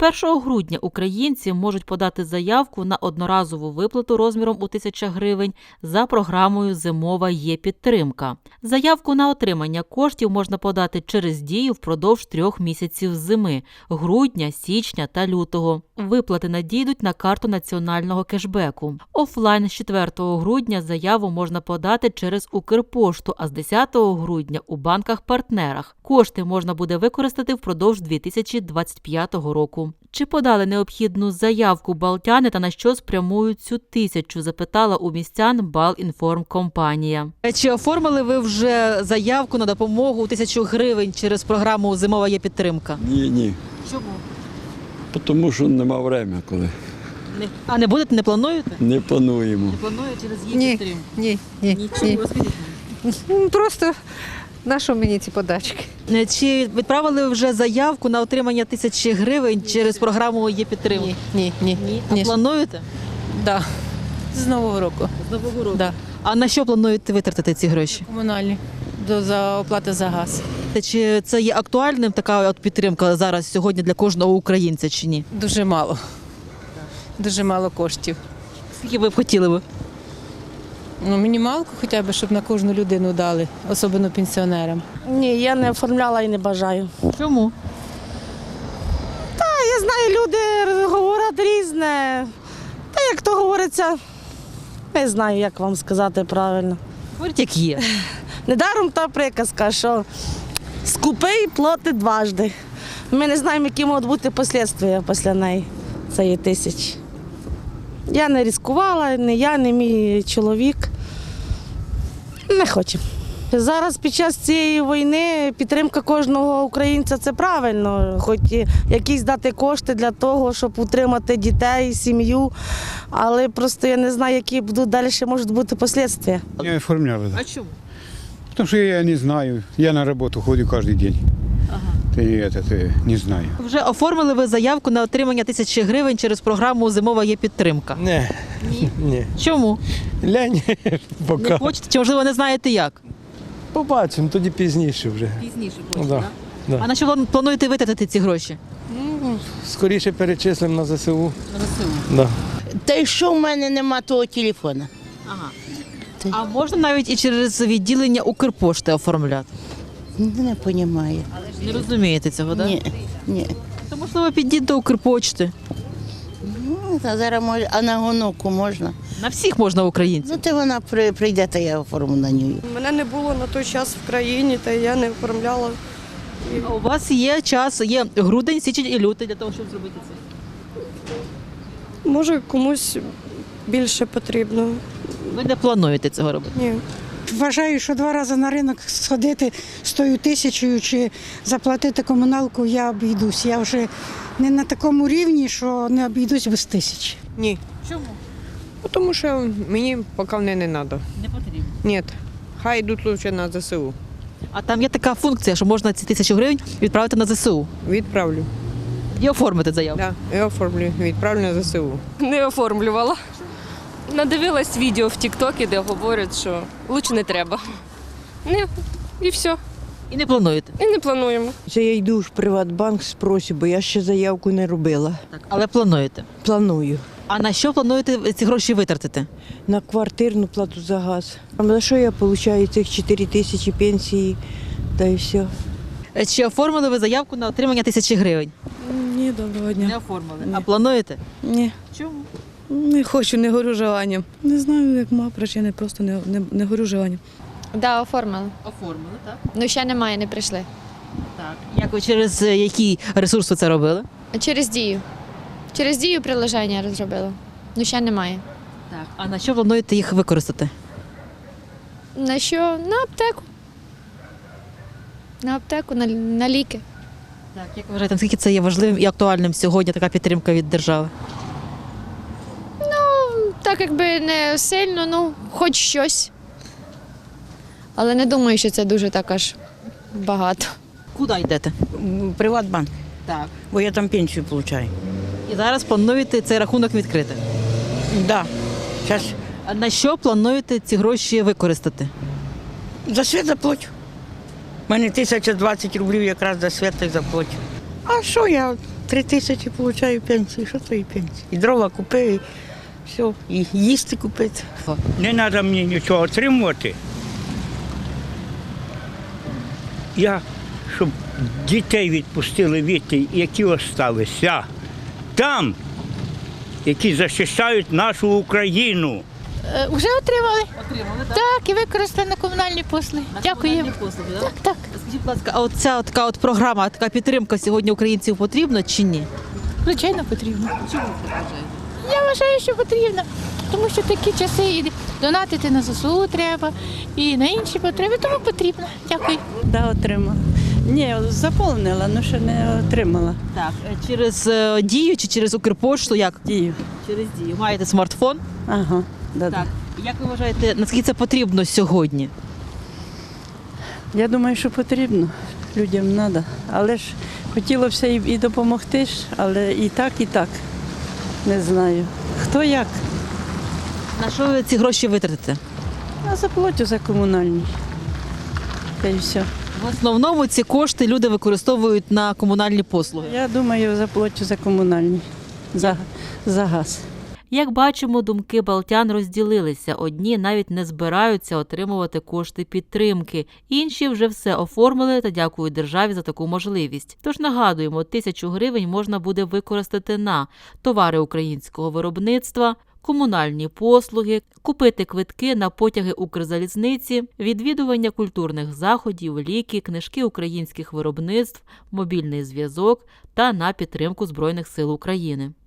З 1 грудня українці можуть подати заявку на одноразову виплату розміром у тисяча гривень за програмою Зимова є підтримка. Заявку на отримання коштів можна подати через дію впродовж трьох місяців зими грудня, січня та лютого. Виплати надійдуть на карту національного кешбеку. Офлайн з 4 грудня заяву можна подати через Укрпошту, а з 10 грудня у банках-партнерах. Кошти можна буде використати впродовж 2025 року. Чи подали необхідну заявку балтяни та на що спрямують цю тисячу? Запитала у містян Балінформкомпанія. Чи оформили ви вже заявку на допомогу у тисячу гривень через програму Зимова є підтримка? Ні, ні. Чому? Тому що нема времени, коли Не, а не будете, не плануєте? не плануємо. Не планую через її Ні. підтримку. Ні, ні, Нічого, ні. розкажіть. Ну, Просто на що мені ці подачки? Е, Чи відправили вже заявку на отримання тисячі гривень через програму є підтримка? Ні, ні, ні. А ні. плануєте? Да. З Нового року. З нового року. Да. А на що плануєте витратити ці гроші? Комунальні. До за оплати за газ. Чи це є актуальним така от підтримка зараз сьогодні для кожного українця чи ні? Дуже мало. Дуже мало коштів. Скільки ви б хотіли би? Ну, мінімалку хоча б, щоб на кожну людину дали, особливо пенсіонерам. Ні, я не оформляла і не бажаю. Чому? Я знаю, люди говорять різне. Та як то говориться, не знаю, як вам сказати правильно. Говорить, як є. Недаром та приказка, що скупий платить дважди. Ми не знаємо, які можуть бути послідствия після неї цієї тисячі. Я не ризикувала, не я, не мій чоловік. Не хочемо. Зараз під час цієї війни підтримка кожного українця це правильно, хоч якісь дати кошти для того, щоб утримати дітей, сім'ю, але просто я не знаю, які будуть далі можуть бути послідствия. Не оформляла. А чому? Потому что я не знаю. Я на работу ходю каждый день. И этот, не знаю. Вже оформили ви заявку на отримання тисячі гривень через програму Зимова є підтримка. Не, ні. Чому? Лянь, Не поки. хочете, чи можливо не знаєте як? Побачимо, тоді пізніше вже. Пізніше Ну, да. Да. А на що план- плануєте витратити ці гроші? Скоріше перечислимо на ЗСУ. Да. Та й що в мене нема того телефона? Ага. А можна навіть і через відділення Укрпошти оформляти? Не розумію. Не розумієте цього, так? Ні, ні. То можливо підіть до Укрпочти. Ну, та зараз може, а на гонуку можна. На всіх можна українців. Ну, то вона при- прийде, та я оформлю на нього. Мене не було на той час в країні, та я не оформляла. А у вас є час, є грудень, січень і лютий для того, щоб зробити це. Може, комусь більше потрібно. Ви не плануєте цього робити. Ні. Вважаю, що два рази на ринок сходити з тою тисячою чи заплатити комуналку, я обійдусь. Я вже не на такому рівні, що не обійдусь без тисячі. Ні. Чому? Тому що мені поки не треба. Не потрібно. Ні. Хай йдуть лучше на ЗСУ. А там є така функція, що можна ці тисячу гривень відправити на ЗСУ Відправлю. і оформити заяву. Да, я оформлю. Відправлю на ЗСУ. Не оформлювала. Надивилась відео в Тіктокі, де говорять, що лучше не треба. Не, і все. І не плануєте. І не плануємо. Це я йду в Приватбанк з бо я ще заявку не робила. Так, але плануєте. Планую. А на що плануєте ці гроші витратити? На квартирну плату за газ. А за що я отримую цих 4 тисячі пенсії? Та й все. Е, Чи оформили ви заявку на отримання тисячі гривень? Ні, доброго Не оформили. А плануєте? Ні. Чому? Не хочу, не горю желанням. Не знаю, як ма причини, просто не, не, не горю желанням. Да, оформили. Оформили, так. Ну ще немає, не прийшли. Так. Як ви через е, який ресурс ви це робили? Через дію. Через дію приложення розробила. Ну ще немає. Так. А на що плануєте їх використати? На що? На аптеку. На аптеку, на, на ліки. Так, як ви вважаєте, наскільки це є важливим і актуальним сьогодні така підтримка від держави? Так якби не сильно, ну, хоч щось. Але не думаю, що це дуже так аж багато. Куди йдете? Приватбанк, Так. бо я там пенсію отримую. І зараз плануєте цей рахунок відкрити. Да. Зараз А на що плануєте ці гроші використати? за світ заплачу. У мене 1020 рублів якраз за світ і заплачу. А що я Три тисячі отримую пенсію. Що твої пенсії? І дрова купив, і все, і їсти купити. Не треба мені нічого отримувати. Я, щоб дітей відпустили віти, які осталися там, які захищають нашу Україну. Уже отримали. Отримали, так? Так, і використали на комунальні послуги. Дякую. Так, так. Скажіть, будь ласка, а от ця така от програма, така підтримка сьогодні українців потрібна чи ні? Звичайно, потрібно. Я вважаю, що потрібно. Тому що такі часи і донатити на ЗСУ треба, і на інші потреби, тому потрібно. Дякую. Да, отримала. Ні, заповнила, але ще не отримала. Так, через е, дію чи через Укрпошту? Як? Дію. Через дію. Маєте смартфон? Ага, да, Так. Як ви вважаєте, наскільки це потрібно сьогодні? Я думаю, що потрібно. Людям треба. Але ж хотілося і, і допомогти ж, але і так, і так. Не знаю. Хто як? На що ви ці гроші витратите? На заплатю за комунальні. Та й все. В основному ці кошти люди використовують на комунальні послуги. Я думаю, заплатю за комунальні. За, за газ. Як бачимо, думки балтян розділилися. Одні навіть не збираються отримувати кошти підтримки, інші вже все оформили та дякують державі за таку можливість. Тож нагадуємо, тисячу гривень можна буде використати на товари українського виробництва. Комунальні послуги, купити квитки на потяги Укрзалізниці, відвідування культурних заходів, ліки, книжки українських виробництв, мобільний зв'язок та на підтримку Збройних сил України.